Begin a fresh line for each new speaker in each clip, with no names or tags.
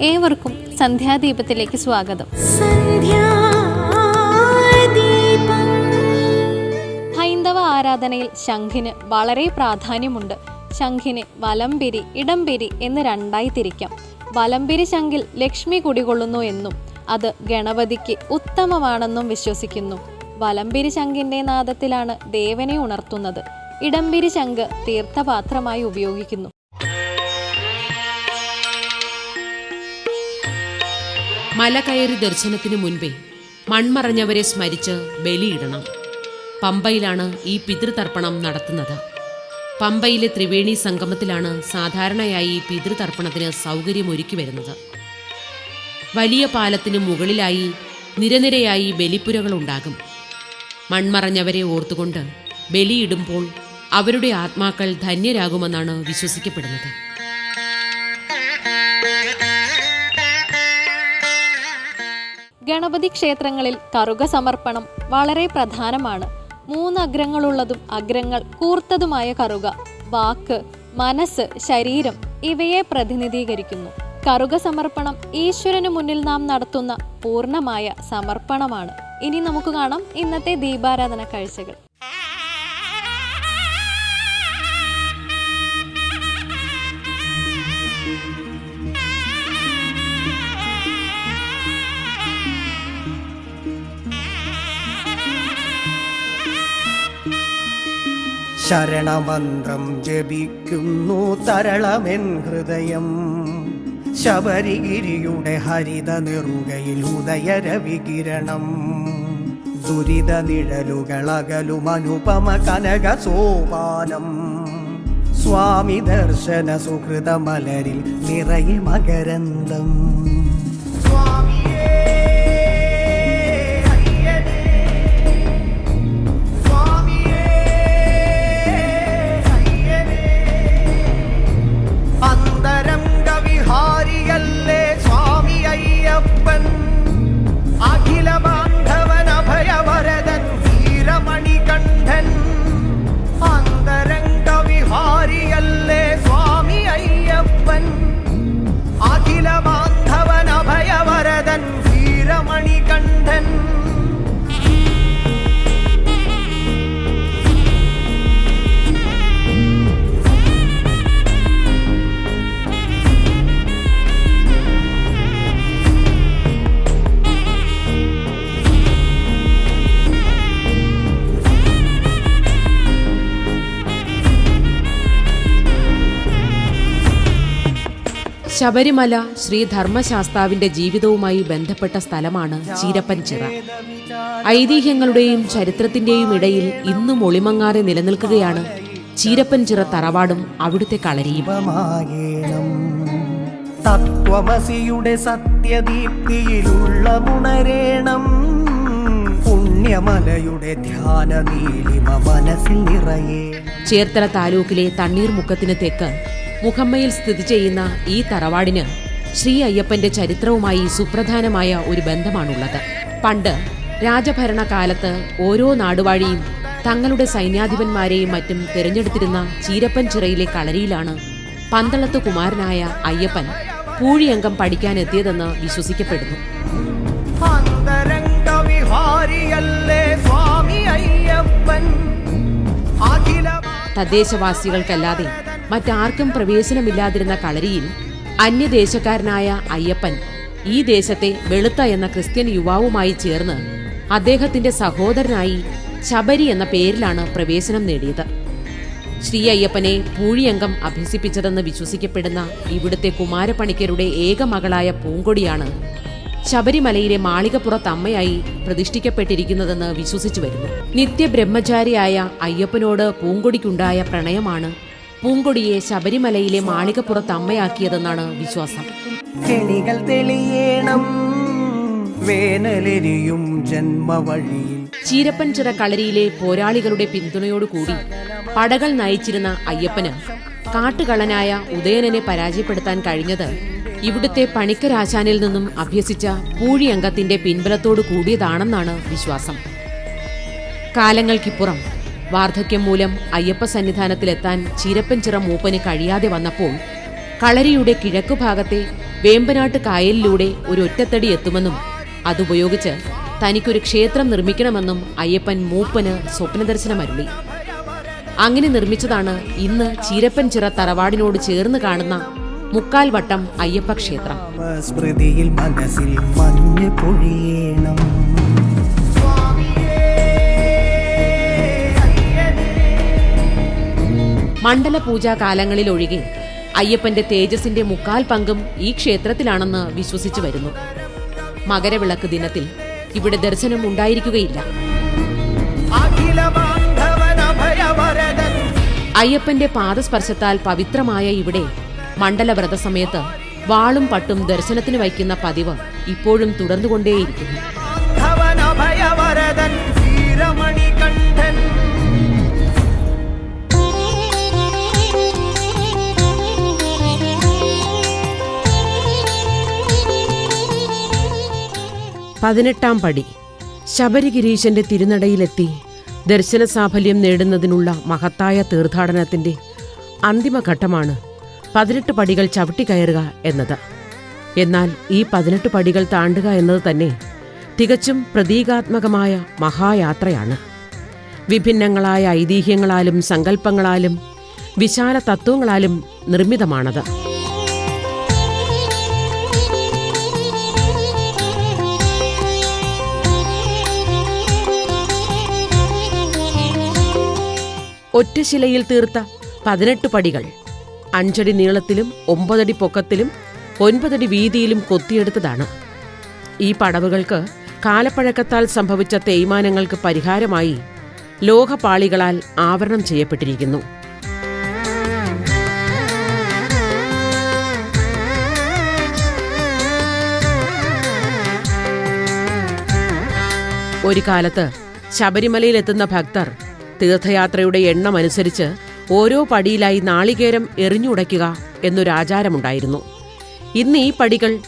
ഏവർക്കും സന്ധ്യാദീപത്തിലേക്ക് സ്വാഗതം. ഹൈന്ദവ ആരാധനയിൽ ശംഖിന് വളരെ പ്രാധാന്യമുണ്ട്. ശംഖിനെ വലംപിരി ഇടംപിരി എന്ന് രണ്ടായി തിരിക്കാം. വലംപിരി ശംഖിൽ ലക്ഷ്മി കുടികൊള്ളുന്നു എന്നും അത് ഗണപതിക്ക് ഉത്തമമാണെന്നും വിശ്വസിക്കുന്നു. വലംപിരി ശംഖിന്റെ നാദത്തിലാണ് ദേവനെ ഉണർത്തുന്നത്. ഇടംപിരി ശംഖ് തീർത്ഥപാത്രമായി ഉപയോഗിക്കുന്നു.
മല കയറി ദർശനത്തിനു മുൻപേ മൺമറഞ്ഞവരെ സ്മരിച്ച് ബലിയിടണം. പമ്പയിലാണ് ഈ പിതൃതർപ്പണം നടത്തുന്നത്. പമ്പയിലെ ത്രിവേണി സംഗമത്തിലാണ് സാധാരണയായി ഈ പിതൃതർപ്പണത്തിന് സൗകര്യമൊരുക്കി വരുന്നത്. വലിയ പാലത്തിന് മുകളിലായി നിരനിരയായി ബലിപ്പുരകളുണ്ടാകും മൺമറഞ്ഞവരെ ഓർത്തുകൊണ്ട് ബലിയിടുമ്പോൾ അവരുടെ ആത്മാക്കൾ ധന്യരാകുമെന്നാണ് വിശ്വസിക്കപ്പെടുന്നത്.
ഗണപതി ക്ഷേത്രങ്ങളിൽ കറുക സമർപ്പണം വളരെ പ്രധാനമാണ്. മൂന്ന് അഗ്രങ്ങളുള്ളതും അഗ്രങ്ങൾ കൂർത്തതുമായ കറുക വാക്ക് മനസ്സ് ശരീരം ഇവയെ പ്രതിനിധീകരിക്കുന്നു. കറുക സമർപ്പണം ഈശ്വരന് മുന്നിൽ നാം നടത്തുന്ന പൂർണമായ സമർപ്പണമാണ്. ഇനി നമുക്ക് കാണാം ഇന്നത്തെ ദീപാരാധന കാഴ്ചകൾ.
ശരണമന്ത്രം ജപിക്കുന്നു തരളമെൻ ഹൃദയം. ശബരിഗിരിയുടെ ഹരിത നെറുകയിൽ ഉദയരവികിരണം. ദുരിത നിഴലുകളകലും അനുപമ കനക സോപാനം. സ്വാമി ദർശന സുഹൃതമലരിൽ നിറയെ മകരന്തം.
ശബരിമല ശ്രീ ധർമ്മശാസ്താവിന്റെ ജീവിതവുമായി ബന്ധപ്പെട്ട സ്ഥലമാണ് ചീരപ്പൻചിറ ഐതിഹ്യങ്ങളുടെയും ചരിത്രത്തിന്റെയും ഇടയിൽ ഇന്നും ഒളിമങ്ങാതെ നിലനിൽക്കുകയാണ് ചീരപ്പൻചിറ തറവാടും അവിടുത്തെ കളരിയും.
തത്വമസിയുടെ സത്യദീപ്തിയിലുള്ള ഉണരേണം പുണ്യമലയുടെ ധ്യാന നീലിമ മനസ്സിൽ നിറയേ.
ചേർത്തല താലൂക്കിലെ തണ്ണീർമുക്കത്തിന് തെക്ക് മുഹമ്മയിൽ സ്ഥിതി ചെയ്യുന്ന ഈ തറവാടിന് ശ്രീ അയ്യപ്പന്റെ ചരിത്രവുമായി സുപ്രധാനമായ ഒരു ബന്ധമാണുള്ളത്. പണ്ട് രാജഭരണ കാലത്ത് ഓരോ നാടുവാഴിയും തങ്ങളുടെ സൈന്യാധിപന്മാരെയും മറ്റും തിരഞ്ഞെടുത്തിരുന്ന ചീരപ്പൻ ചിറയിലെ കളരിയിലാണ് പന്തളത്ത് കുമാരനായ അയ്യപ്പൻ പൂഴിയംഗം പഠിക്കാനെത്തിയതെന്ന് വിശ്വസിക്കപ്പെടുന്നു. തദ്ദേശവാസികൾക്കല്ലാതെ മറ്റാർക്കും പ്രവേശനമില്ലാതിരുന്ന കളരിയിൽ അന്യദേശക്കാരനായ അയ്യപ്പൻ ഈ ദേശത്തെ വെളുത്ത എന്ന ക്രിസ്ത്യൻ യുവാവുമായി ചേർന്ന് അദ്ദേഹത്തിന്റെ സഹോദരനായി ശബരി എന്ന പേരിലാണ് പ്രവേശനം നേടിയത്. ശ്രീ അയ്യപ്പനെ പൂഴിയംഗം അഭ്യസിപ്പിച്ചതെന്ന് വിശ്വസിക്കപ്പെടുന്ന ഇവിടുത്തെ കുമാരപ്പണിക്കരുടെ ഏക മകളായ പൂങ്കൊടിയാണ് ശബരിമലയിലെ മാളികപ്പുറത്ത് അമ്മയായി പ്രതിഷ്ഠിക്കപ്പെട്ടിരിക്കുന്നതെന്ന് വിശ്വസിച്ചു വരുന്നു. നിത്യബ്രഹ്മചാരിയായ അയ്യപ്പനോട് പൂങ്കൊടിക്കുണ്ടായ പ്രണയമാണ് പൂങ്കൊടിയെ ശബരിമലയിലെ മാളികപ്പുറത്ത് അമ്മയാക്കിയതെന്നാണ് വിശ്വാസം.
കെണികൾ തെളിയേണം വേനലെരിയും ജന്മവഴിയിൽ.
ചീരപ്പൻചിറ കളരിയിലെ പോരാളികളുടെ പിന്തുണയോടുകൂടി പടകൾ നയിച്ചിരുന്ന അയ്യപ്പന് കാട്ടുകള്ളനായ ഉദയനനെ പരാജയപ്പെടുത്താൻ കഴിഞ്ഞത് ഇവിടുത്തെ പണിക്കരാശാനിൽ നിന്നും അഭ്യസിച്ച പൂഴി പൂഴിയംഗത്തിന്റെ പിൻബലത്തോടു കൂടിയതാണെന്നാണ് വിശ്വാസം. കാലങ്ങൾക്കിപ്പുറം വാർദ്ധക്യം മൂലം അയ്യപ്പ സന്നിധാനത്തിലെത്താൻ ചീരപ്പൻചിറ മൂപ്പന് കഴിയാതെ വന്നപ്പോൾ കളരിയുടെ കിഴക്കുഭാഗത്തെ വേമ്പനാട്ട് കായലിലൂടെ ഒരു ഒറ്റത്തടി എത്തുമെന്നും അതുപയോഗിച്ച് തനിക്കൊരു ക്ഷേത്രം നിർമ്മിക്കണമെന്നും അയ്യപ്പൻ മൂപ്പന് സ്വപ്നദർശനമരുളി. അങ്ങനെ നിർമ്മിച്ചതാണ് ഇന്ന് ചീരപ്പൻചിറ തറവാടിനോട് ചേർന്ന് കാണുന്ന മുക്കാൽ വട്ടം അയ്യപ്പ ക്ഷേത്രം. മണ്ഡലപൂജാ കാലങ്ങളിലൊഴികെ അയ്യപ്പന്റെ തേജസിന്റെ മുക്കാൽ പങ്കും ഈ ക്ഷേത്രത്തിലാണെന്ന് വിശ്വസിച്ചു വരുന്നു. മകരവിളക്ക് ദിനത്തിൽ ഇവിടെ ദർശനം ഉണ്ടായിരിക്കുകയില്ല. അയ്യപ്പന്റെ പാദസ്പർശത്താൽ പവിത്രമായ ഇവിടെ മണ്ഡലവ്രത സമയത്ത് വാളും പട്ടും ദർശനത്തിന് വയ്ക്കുന്ന പതിവ് ഇപ്പോഴും തുടർന്നുകൊണ്ടേയിരിക്കുന്നു. പതിനെട്ടാം പടി. ശബരിഗിരീശന്റെ തിരുനടയിലെത്തി ദർശന സാഫല്യം നേടുന്നതിനുള്ള മഹത്തായ തീർത്ഥാടനത്തിന്റെ അന്തിമഘട്ടമാണ് പതിനെട്ട് പടികൾ ചവിട്ടിക്കയറുക എന്നത്. എന്നാൽ ഈ പതിനെട്ട് പടികൾ താണ്ടുക എന്നത് തന്നെ തികച്ചും പ്രതീകാത്മകമായ മഹായാത്രയാണ്. വിഭിന്നങ്ങളായ ഐതിഹ്യങ്ങളാലും സങ്കല്പങ്ങളാലും വിശാല തത്വങ്ങളാലും നിർമ്മിതമാണത്. ഒറ്റശിലയിൽ തീർത്ത പതിനെട്ട് പടികൾ. അഞ്ചടി നീളത്തിലും ഒമ്പതടി പൊക്കത്തിലും ഒൻപതടി വീതിയിലും കൊത്തിയെടുത്തതാണ്. ഈ പടവുകൾക്ക് കാലപ്പഴക്കത്താൽ സംഭവിച്ച തേയ്മാനങ്ങൾക്ക് പരിഹാരമായി ലോഹപാളികളാൽ ആവരണം ചെയ്യപ്പെട്ടിരിക്കുന്നു. ഒരു കാലത്ത് ശബരിമലയിലെത്തുന്ന ഭക്തർ തീർത്ഥയാത്രയുടെ എണ്ണം അനുസരിച്ച് ഓരോ പടിയിലായി നാളികേരം എറിഞ്ഞുടയ്ക്കുക എന്നൊരു ആചാരമുണ്ടായിരുന്നു. ഇന്ന് ഈ പടികൾ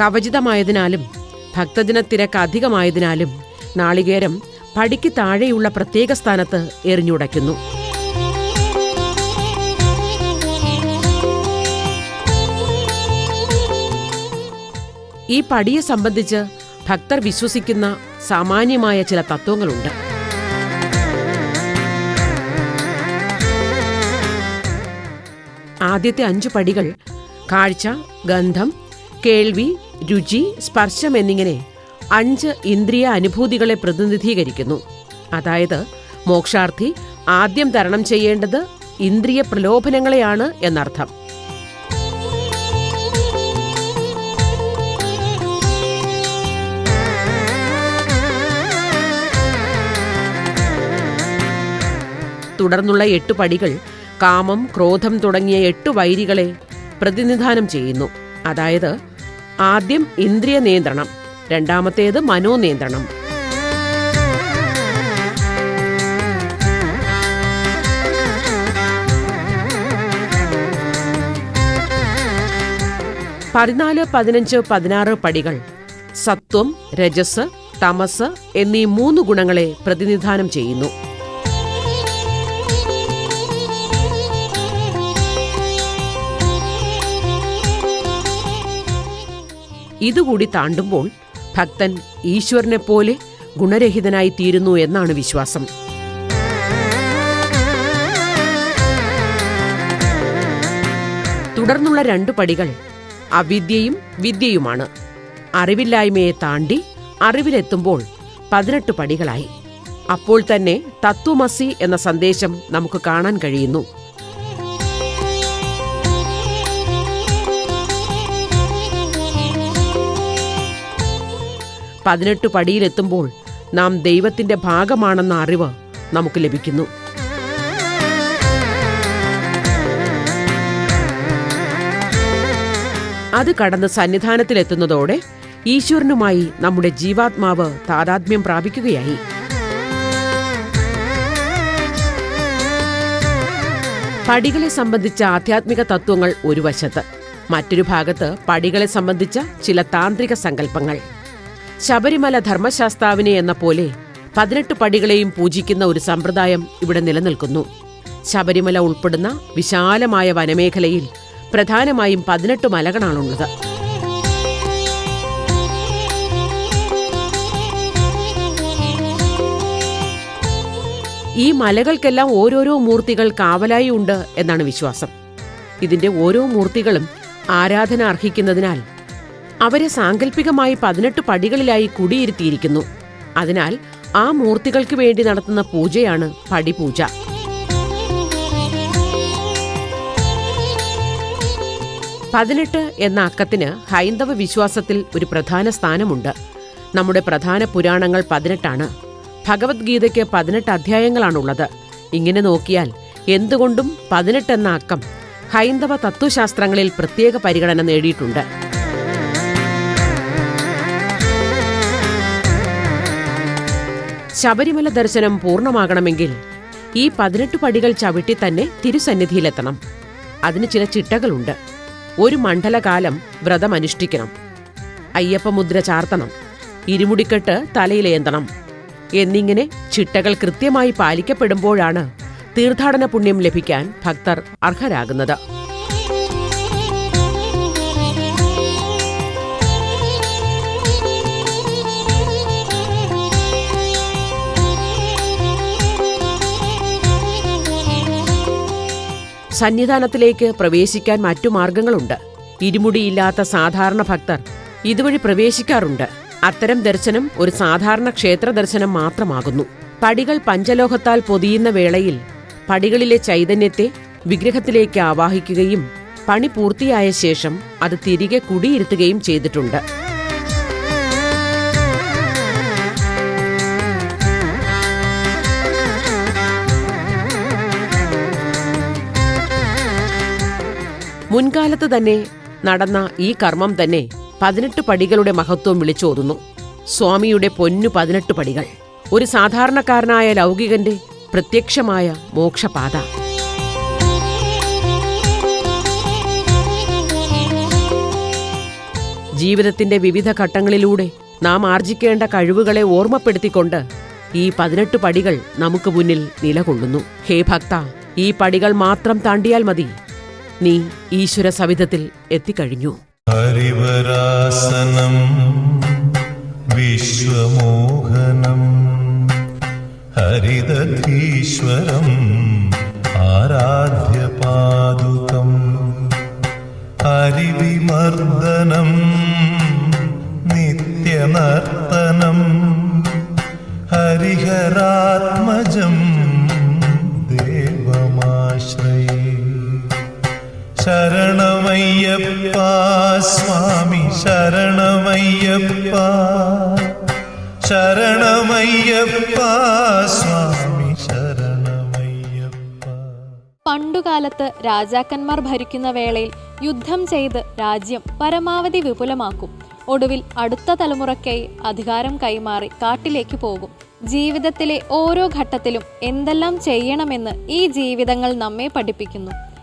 കവചിതമായതിനാലും ഭക്തജനത്തിരക്ക് അധികമായതിനാലും നാളികേരം പടിക്ക് താഴെയുള്ള പ്രത്യേക സ്ഥാനത്ത് എറിഞ്ഞുടയ്ക്കുന്നു. ഈ പടിയെ സംബന്ധിച്ച് ഭക്തർ വിശ്വസിക്കുന്ന സാമാന്യമായ ചില തത്വങ്ങളുണ്ട്. ആദ്യത്തെ അഞ്ച് പടികൾ കാഴ്ച ഗന്ധം കേൾവി രുചി സ്പർശം എന്നിങ്ങനെ അഞ്ച് ഇന്ദ്രിയ അനുഭൂതികളെ പ്രതിനിധീകരിക്കുന്നു. അതായത് മോക്ഷാർത്ഥി ആദ്യം തരണം ചെയ്യേണ്ടത് ഇന്ദ്രിയ പ്രലോഭനങ്ങളെയാണ് എന്നർത്ഥം. തുടർന്നുള്ള എട്ട് പടികൾ കാമം ക്രോധം തുടങ്ങിയ എട്ട് വൈരികളെ പ്രതിനിധാനം ചെയ്യുന്നു. അതായത് ആദ്യം ഇന്ദ്രിയ നിയന്ത്രണം രണ്ടാമത്തേത് മനോനിയന്ത്രണം പതിനാല് പതിനഞ്ച് പതിനാറ് പടികൾ സത്വം രജസ് തമസ് എന്നീ മൂന്ന് ഗുണങ്ങളെ പ്രതിനിധാനം ചെയ്യുന്നു. ഇതുകൂടി താണ്ടുമ്പോൾ ഭക്തൻ ഈശ്വരനെ പോലെ ഗുണരഹിതനായി തീരുന്നു എന്നാണ് വിശ്വാസം. തുടർന്നുള്ള രണ്ടു പടികൾ അവിദ്യയും വിദ്യയുമാണ്. അറിവില്ലായ്മയെ താണ്ടി അറിവിലെത്തുമ്പോൾ പതിനെട്ട് പടികളായി. അപ്പോൾ തന്നെ തത്വമസി എന്ന സന്ദേശം നമുക്ക് കാണാൻ കഴിയുന്നു. പതിനെട്ട് പടിയിലെത്തുമ്പോൾ നാം ദൈവത്തിന്റെ ഭാഗമാണെന്ന അറിവ് നമുക്ക് ലഭിക്കുന്നു. അത് കടന്ന് സന്നിധാനത്തിലെത്തുന്നതോടെ ഈശ്വരനുമായി നമ്മുടെ ജീവാത്മാവ് താതാത്മ്യം പ്രാപിക്കുകയായി. പടികളെ സംബന്ധിച്ച ആധ്യാത്മിക തത്വങ്ങൾ ഒരു വശത്ത് മറ്റൊരു ഭാഗത്ത് പടികളെ സംബന്ധിച്ച ചില താന്ത്രിക സങ്കല്പങ്ങൾ. ശബരിമല ധർമ്മശാസ്താവിനെ എന്ന പോലെ പതിനെട്ട് പടികളെയും പൂജിക്കുന്ന ഒരു സമ്പ്രദായം ഇവിടെ നിലനിൽക്കുന്നു. ശബരിമല ഉൾപ്പെടുന്ന വിശാലമായ വനമേഖലയിൽ പ്രധാനമായും പതിനെട്ട് മലകളാണുള്ളത്. ഈ മലകൾക്കെല്ലാം ഓരോരോ മൂർത്തികൾ കാവലായി ഉണ്ട് എന്നാണ് വിശ്വാസം. ഇതിന്റെ ഓരോ മൂർത്തികളും ആരാധന അർഹിക്കുന്നതിനാൽ അവരെ സാങ്കല്പികമായി പതിനെട്ട് പടികളിലായി കുടിയിരുത്തിയിരിക്കുന്നു. അതിനാൽ ആ മൂർത്തികൾക്ക് വേണ്ടി നടത്തുന്ന പൂജയാണ് പടിപൂജ. പതിനെട്ട് എന്ന അക്കത്തിന് ഹൈന്ദവ വിശ്വാസത്തിൽ ഒരു പ്രധാന സ്ഥാനമുണ്ട്. നമ്മുടെ പ്രധാന പുരാണങ്ങൾ പതിനെട്ടാണ്. ഭഗവത്ഗീതയ്ക്ക് പതിനെട്ട് അധ്യായങ്ങളാണുള്ളത്. ഇങ്ങനെ നോക്കിയാൽ എന്തുകൊണ്ടും പതിനെട്ടെന്ന അക്കം ഹൈന്ദവ തത്വശാസ്ത്രങ്ങളിൽ പ്രത്യേക പരിഗണന നേടിയിട്ടുണ്ട്. ശബരിമല ദർശനം പൂർണമാകണമെങ്കിൽ ഈ പതിനെട്ട് പടികൾ ചവിട്ടി തന്നെ തിരുസന്നിധിയിലെത്തണം. അതിന് ചില ചിട്ടകളുണ്ട്. ഒരു മണ്ഡലകാലം വ്രതം അനുഷ്ഠിക്കണം. അയ്യപ്പമുദ്ര ചാർത്തണം. ഇരുമുടിക്കെട്ട് തലയിലേന്തണം. എന്നിങ്ങനെ ചിട്ടകൾ കൃത്യമായി പാലിക്കപ്പെടുമ്പോഴാണ് തീർത്ഥാടന പുണ്യം ലഭിക്കാൻ ഭക്തർ അർഹരാകുന്നത്. സന്നിധാനത്തിലേക്ക് പ്രവേശിക്കാൻ മറ്റു മാർഗങ്ങളുണ്ട്. ഇരുമുടിയില്ലാത്ത സാധാരണ ഭക്തർ ഇതുവഴി പ്രവേശിക്കാറുണ്ട്. അത്തരം ദർശനം ഒരു സാധാരണ ക്ഷേത്ര ദർശനം മാത്രമാകുന്നു. പടികൾ പഞ്ചലോഹത്താൽ പൊതിയുന്ന വേളയിൽ പടികളിലെ ചൈതന്യത്തെ വിഗ്രഹത്തിലേക്ക് ആവാഹിക്കുകയും പണി പൂർത്തിയായ ശേഷം അത് തിരികെ കുടിയിരുത്തുകയും ചെയ്തിട്ടുണ്ട്. മുൻകാലത്ത് തന്നെ നടന്ന ഈ കർമ്മം തന്നെ പതിനെട്ട് പടികളുടെ മഹത്വം വിളിച്ചോതുന്നു. സ്വാമിയുടെ പൊന്നു പതിനെട്ട് പടികൾ. ഒരു സാധാരണക്കാരനായ ലൗകികന്റെ പ്രത്യക്ഷമായ മോക്ഷപാത. ജീവിതത്തിന്റെ വിവിധ ഘട്ടങ്ങളിലൂടെ നാം ആർജിക്കേണ്ട കഴിവുകളെ ഓർമ്മപ്പെടുത്തിക്കൊണ്ട് ഈ പതിനെട്ട് പടികൾ നമുക്ക് മുന്നിൽ നിലകൊള്ളുന്നു. ഹേ ഭക്ത ഈ പടികൾ മാത്രം താണ്ടിയാൽ മതി. നീ ഈശ്വര സവിധത്തിൽ എത്തിക്കഴിഞ്ഞു.
ഹരിവരാസനം വിശ്വമോഹനം ഹരിദധീശ്വരം ആരാധ്യപാദുകം ഹരിവിമർദ്ദനം നിത്യനർത്തനം ഹരിഹരാത്മജം ശരണമയ്യപ്പ സ്വാമി ശരണമയ്യപ്പ. ശരണമയ്യപ്പ സ്വാമി ശരണമയ്യപ്പ.
പണ്ടുകാലത്ത് രാജാക്കന്മാർ ഭരിക്കുന്ന വേളയിൽ യുദ്ധം ചെയ്ത് രാജ്യം പരമാവധി വിപുലമാക്കും. ഒടുവിൽ അടുത്ത തലമുറയ്ക്കായി അധികാരം കൈമാറി കാട്ടിലേക്ക് പോകും. ജീവിതത്തിലെ ഓരോ ഘട്ടത്തിലും എന്തെല്ലാം ചെയ്യണമെന്ന് ഈ ജീവിതങ്ങൾ നമ്മെ പഠിപ്പിക്കുന്നു.